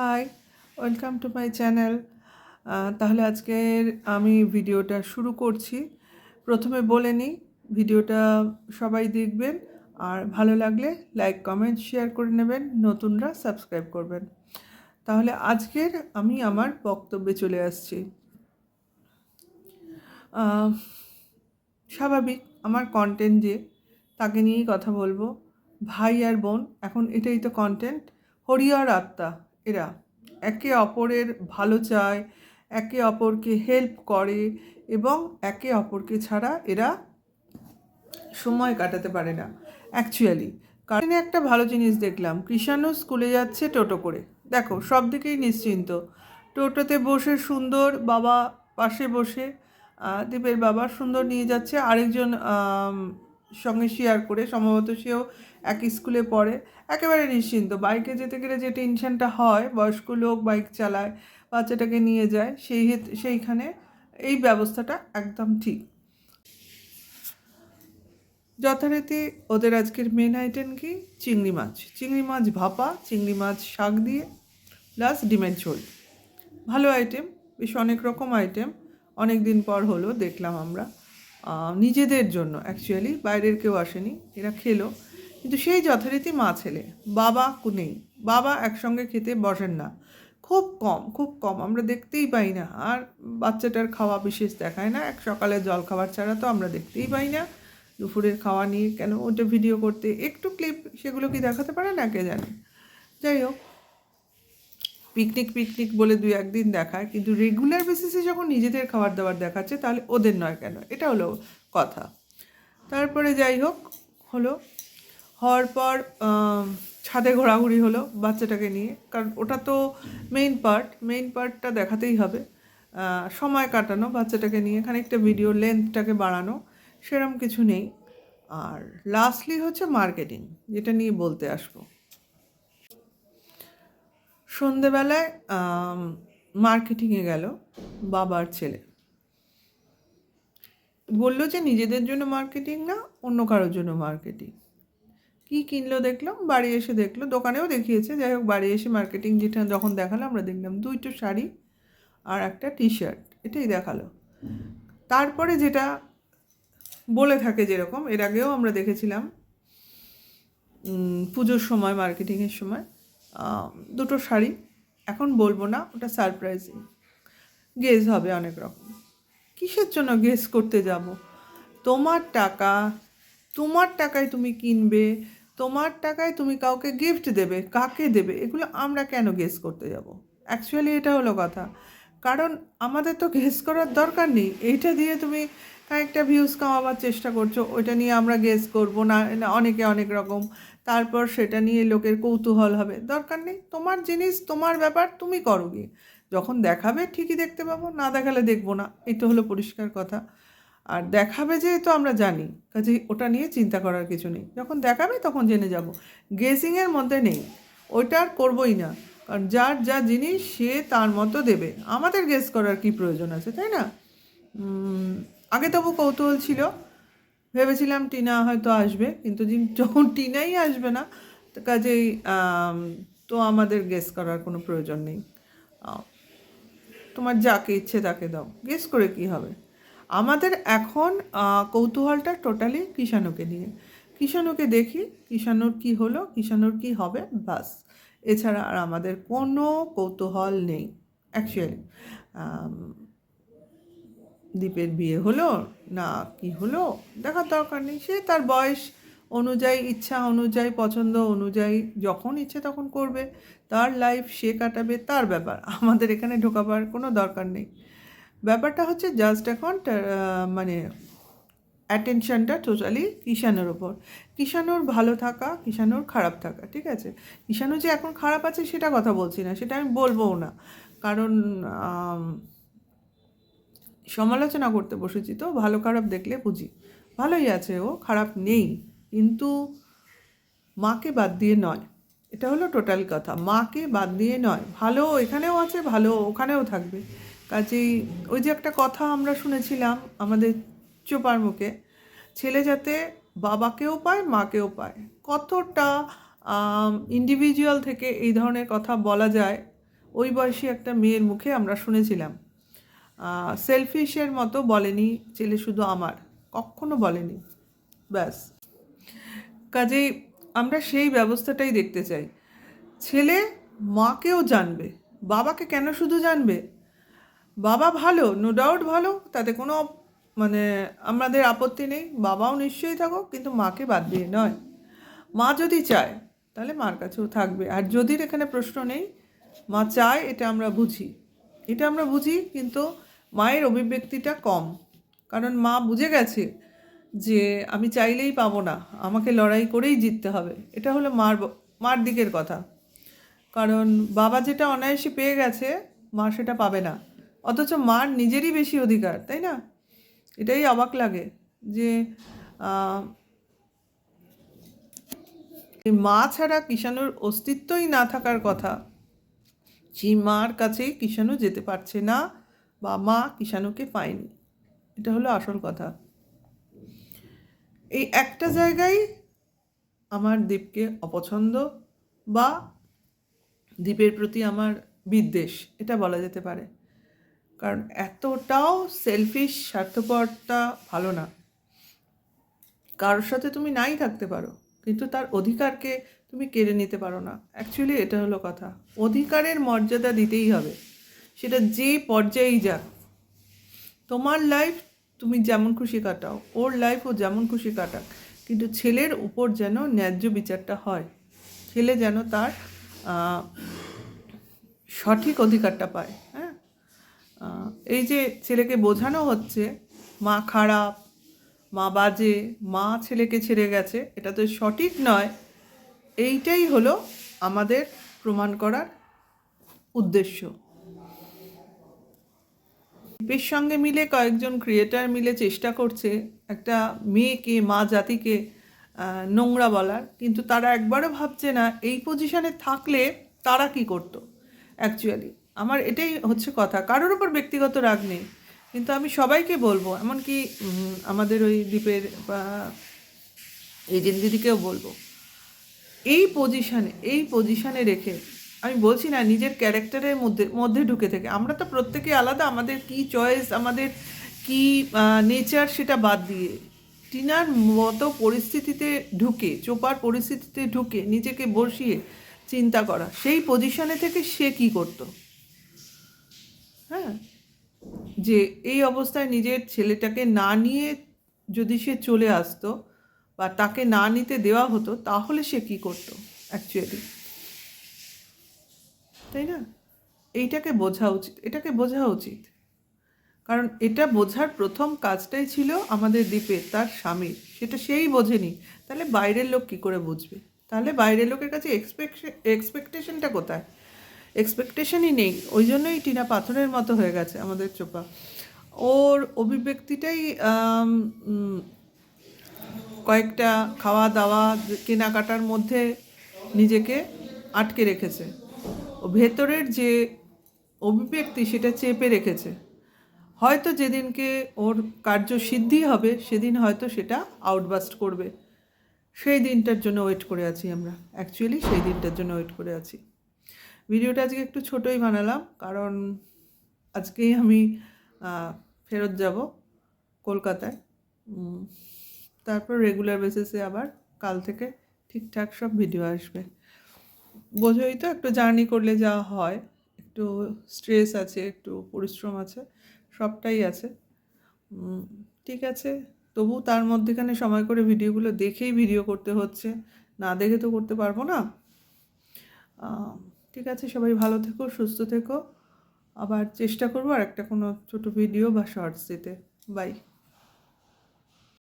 Hi, welcome to my channel. তাহলে আজকের আমি ভিডিওটা শুরু করছি। প্রথমে বলে নিই, ভিডিওটা সবাই দেখবেন, আর ভালো লাগলে লাইক, কমেন্ট, শেয়ার করে নেবেন, নতুনরা সাবস্ক্রাইব করবেন। তাহলে আজকের আমি আমার বক্তব্যে চলে আসছি। স্বাভাবিক আমার কন্টেন্ট যে, তাকে নিয়েই কথা বলব। ভাই আর বোন, এখন এটাই তো কন্টেন্ট হরিয়ার আত্মা। এরা একে অপরের ভালো চায়, একে অপরকে হেল্প করে এবং একে অপরকে ছাড়া এরা সময় কাটাতে পারে না। অ্যাকচুয়ালি কারণ একটা ভালো জিনিস দেখলাম, কৃষাণু স্কুলে যাচ্ছে টোটো করে। দেখো, সব দিকেই নিশ্চিন্ত। টোটোতে বসে সুন্দর বাবা পাশে বসে দীপের বাবা সুন্দর নিয়ে যাচ্ছে, আরেকজন সঙ্গে শেয়ার করে, সম্ভবত সেও একই স্কুলে পড়ে। একেবারে নিশ্চিন্ত বাইকে যেতে গেলে যে টেনশনটা হয়, বয়স্ক লোক বাইক চালায়, বাচ্চাটাকে নিয়ে যায়, সেই সেইখানে এই ব্যবস্থাটা একদম ঠিক। যথারীতি ওদের আজকের মেন আইটেম কি? চিংড়ি মাছ। চিংড়ি মাছ ভাপা, চিংড়ি মাছ শাক দিয়ে প্লাস ডিমের ঝোল। ভালো আইটেম বেশ অনেক রকম আইটেম অনেক দিন পর হলো, দেখলাম আমরা। নিজেদের জন্য অ্যাকচুয়ালি বাইরের কেউ আসেনি, এরা খেলো। কিন্তু সেই যথারীতি মা ছেলে, বাবা নেই। বাবা একসঙ্গে খেতে বসেন না। খুব কম খুব কম, আমরা দেখতেই পাই না। আর বাচ্চাটার খাওয়া বিশেষ দেখায় না। এক সকালে জল খাবার ছাড়া তো আমরা দেখতেই পাই না। দুপুরের খাওয়া নিয়ে কেন ওটা ভিডিও করতে? একটু ক্লিপ সেগুলো কি দেখাতে পারে না, কে জানে? যাই হোক পিকনিক পিকনিক বলে দু একদিন দেখায়। কিন্তু রেগুলার বেসিসে যখন নিজেদের খাবার দাবার দেখাচ্ছে, তাহলে ওদের নয় কেন? এটা হলো কথা। তারপরে যাই হোক, হলো, হওয়ার পর ছাদে ঘোরাঘুরি হলো বাচ্চাটাকে নিয়ে। কারণ ওটা তো মেইন পার্ট মেইন পার্টটা দেখাতেই হবে। সময় কাটানো বাচ্চাটাকে নিয়ে, খানিকটা ভিডিও লেন্থটাকে বাড়ানো, সেরম কিছু নেই। আর লাস্টলি হচ্ছে মার্কেটিং যেটা নিয়ে বলতে আসব। সন্ধেবেলায় মার্কেটিংয়ে গেল বাবার ছেলে। বলল যে নিজেদের জন্য মার্কেটিং না, অন্য কারোর জন্য মার্কেটিং কি কিনলো দেখলাম, বাড়ি এসে দেখল, দোকানেও দেখিয়েছে। যাই হোক, বাড়ি এসে মার্কেটিং যেটা যখন দেখাল, আমরা দেখলাম দুইটো শাড়ি আর একটা টি শার্ট এটাই দেখাল। তারপরে যেটা বলে থাকে যেরকম, এর আগেও আমরা দেখেছিলাম পুজোর সময় মার্কেটিংয়ের সময়। দুটো শাড়ি। এখন বলব না, ওটা সারপ্রাইজিং গেজ হবে অনেক রকম। কিসের জন্য গেস করতে যাব? তোমার টাকা, তোমার টাকায় তুমি কিনবে, তোমার টাকায় তুমি কাউকে গিফট দেবে, কাকে দেবে, এগুলো আমরা কেন গেস করতে যাব? অ্যাকচুয়ালি এটা হলো কথা। কারণ আমাদের তো গেস করার দরকার নেই। এইটা দিয়ে তুমি কয়েকটা ভিউজ কামাবার চেষ্টা করছ, ওইটা নিয়ে আমরা গেস করব না, অনেকে অনেক রকম। তারপর সেটা নিয়ে লোকের কৌতূহল হবে। দরকার নেই, তোমার জিনিস, তোমার ব্যাপার, তুমি করো গিয়ে। যখন দেখাবে, ঠিকই দেখতে পাবো, না দেখালে দেখব না। তো হলো পরিষ্কার কথা। আর দেখাবে যে তো আমরা জানি। কাজে ওটা নিয়ে চিন্তা করার কিছু নেই। যখন দেখাবে, তখন জেনে যাব। গেসিংয়ের মধ্যে নেই। ওইটা আর করবোই না। কারণ যার যা জিনিস, সে তার মতো দেবে। আমাদের গেস করার কি প্রয়োজন আছে, তাই না? আগে তবু কৌতূহল ছিল। ভেবেছিলাম টিনা হয়তো আসবে, কিন্তু যখন টিনাই আসবে না, তো কাজেই তো আমাদের গেস করার কোনো প্রয়োজন নেই। তোমার যাকে ইচ্ছে তাকে দাও। গেস করে কি হবে? আমাদের এখন কৌতূহলটা টোটালি কিষাণুকে নিয়ে। কিষাণুকে দেখি, কিষাণুর কি হলো, কিষাণুর কি হবে বাস এছাড়া আর আমাদের কোনো কৌতূহল নেই অ্যাকচুয়ালি দীপের বিয়ে হলো, না কি হলো, দেখার দরকার নেই। সে তার বয়স অনুযায়ী, ইচ্ছা অনুযায়ী, পছন্দ অনুযায়ী, যখন ইচ্ছে তখন করবে। তার লাইফ সে কাটাবে, তার ব্যাপার। আমাদের এখানে ঢোকাবার কোনো দরকার নেই। ব্যাপারটা হচ্ছে জাস্ট এখন মানে অ্যাটেনশনটা টোটালি কিষাণের ওপর। কিষানোর ভালো থাকা কিষানোর খারাপ থাকা, ঠিক আছে? কিষানো যে এখন খারাপ আছে, সেটা কথা বলছি না, সেটা আমি বলবোও না। কারণ সমালোচনা করতে বসেছি তো, ভালো খারাপ দেখলে বুঝি। ভালোই আছে ও, খারাপ নেই, কিন্তু মাকে বাদ দিয়ে নয়। এটা হলো টোটাল কথা, মাকে বাদ দিয়ে নয়। ভালো এখানেও আছে, ভালো ওখানেও থাকবে। কাজেই ওই যে একটা কথা আমরা শুনেছিলাম আমাদের চোপার মুখে, ছেলে যাতে বাবাকেও পায়, মাকেও পায়। কতটা ইন্ডিভিজুয়াল থেকে এই ধরনের কথা বলা যায়, ওই বয়সী একটা মেয়ের মুখে আমরা শুনেছিলাম। সেলফিশের মতো বলেনি ছেলে শুধু আমার, কখনো বলেনি। ব্যাস। কাজেই আমরা সেই ব্যবস্থাটাই দেখতে চাই। ছেলে মাকেও জানবে, বাবাকে কেন শুধু জানবে? বাবা ভালো নো ডাউট ভালো, তাতে কোনো মানে আমাদের আপত্তি নেই, বাবাও নিশ্চয়ই থাকুক, কিন্তু মাকে বাদ দিয়ে নয়। মা যদি চায়, তাহলে মার কাছেও থাকবে। আর যদি এখানে প্রশ্ন নেই, মা চায়, এটা আমরা বুঝি। এটা আমরা বুঝি, কিন্তু মায়ের অভিব্যক্তিটা কম। কারণ মা বুঝে গেছে যে আমি চাইলেই পাবো না, আমাকে লড়াই করেই জিততে হবে। এটা হলো মার মার দিকের কথা। কারণ বাবা যেটা অনায়াসে পেয়ে গেছে, মা সেটা পাবে না। অথচ মার নিজেরই বেশি অধিকার, তাই না? এটাই অবাক লাগে যে মা ছাড়া কিষাণুর অস্তিত্বই না থাকার কথা। সেই মার কাছেই কিষাণু যেতে পারছে না বা মা কিষাণুকে পায়নি। এটা হলো আসল কথা। এই একটা জায়গায় আমার দ্বীপকে অপছন্দ বা দ্বীপের প্রতি আমার বিদ্বেষ, এটা বলা যেতে পারে। কারণ এতটাও সেলফিশ স্বার্থপরটা ভালো না। কারোর সাথে তুমি নাই থাকতে পারো, কিন্তু তার অধিকারকে তুমি কেড়ে নিতে পারো না। অ্যাকচুয়ালি এটা হলো কথা। অধিকারের মর্যাদা দিতেই হবে। সেটা যে পর্যায়েই যাক, তোমার লাইফ তুমি যেমন খুশি কাটাও, ওর লাইফ ও যেমন খুশি কাটাক, কিন্তু ছেলের উপর যেন ন্যায্য বিচারটা হয়, ছেলে যেন তার সঠিক অধিকারটা পায় হ্যাঁ? এই যে ছেলেকে বোঝানো হচ্ছে, মা খারাপ, মা বাজে, মা ছেলেকে ছেড়ে গেছে, এটা তো সঠিক নয়, এইটাই হলো আমাদের প্রমাণ করার উদ্দেশ্য। শিল্পের সঙ্গে মিলে কয়েকজন ক্রিয়েটার মিলে চেষ্টা করছে একটা মেয়েকে, মা জাতিকে নোংরা বলার। কিন্তু তারা একবারও ভাবছে না এই পজিশনে থাকলে তারা কি করতো অ্যাকচুয়ালি আমার এটাই হচ্ছে কথা। কারোর উপর ব্যক্তিগত রাগ নেই। কিন্তু আমি সবাইকে বলব, এমনকি আমাদের ওই দ্বীপের এজেন্ট দিদিকেও বলব, এই পজিশানে এই পজিশানে রেখে আমি বলছি না, নিজের ক্যারেক্টারের মধ্যে মধ্যে ঢুকে থেকে। আমরা তো প্রত্যেকে আলাদা, আমাদের কি চয়েস আমাদের কি নেচার সেটা বাদ দিয়ে। টিনার মতো পরিস্থিতিতে ঢুকে, চোপার পরিস্থিতিতে ঢুকে নিজেকে বসিয়ে চিন্তা করা, সেই পজিশনে থেকে সে কি করতো? হ্যাঁ? যে এই অবস্থায় নিজের ছেলেটাকে না নিয়ে যদি সে চলে আসতো বা তাকে না নিতে দেওয়া হতো, তাহলে সে কি করতো অ্যাকচুয়ালি তাই না? এইটাকে বোঝা উচিত, এটাকে বোঝা উচিত। কারণ এটা বোঝার প্রথম কাজটাই ছিল আমাদের দ্বীপের তার স্বামীর সেটা সেই বোঝেনি। তাহলে বাইরের লোক কি করে বুঝবে? তাহলে বাইরের লোকের কাছে এক্সপেকশন এক্সপেকটেশনটা কোথায়? এক্সপেকটেশনই নেই। ওই জন্যই টিনা পাথরের মতো হয়ে গেছে আমাদের চোপা। ওর অভিব্যক্তিটাই কয়েকটা খাওয়া দাওয়া কেনাকাটার মধ্যে নিজেকে আটকে রেখেছে। ভেতরের যে অভিব্যক্তি সেটা চেপে রেখেছে। হয়তো যেদিনকে ওর কার্য সিদ্ধি হবে, সেদিন হয়তো সেটা আউটবাস্ট করবে। সেই দিনটার জন্য ওয়েট করে আছি আমরা। অ্যাকচুয়ালি সেই দিনটার জন্য ওয়েট করে আছি। ভিডিওটা আজকে একটু ছোটোই বানালাম, কারণ আজকেই আমি ফেরত যাব কলকাতায়। তারপর রেগুলার বেসিসে আবার কাল থেকে ঠিকঠাক সব ভিডিও আসবে। বোঝোই তো একটু জার্নি করলে যা হয়, একটু স্ট্রেস আছে, একটু পরিশ্রম আছে, সবটাই আছে। ঠিক আছে, তবু তার মধ্যেখানে সময় করে ভিডিওগুলো দেখেই ভিডিও করতে হচ্ছে, না দেখে তো করতে পারব না। ঠিক আছে, সবাই ভালো থেকো, সুস্থ থেকো। আবার চেষ্টা করব আর একটা কোনো ছোটো ভিডিও বা শর্টস দিতে। বাই।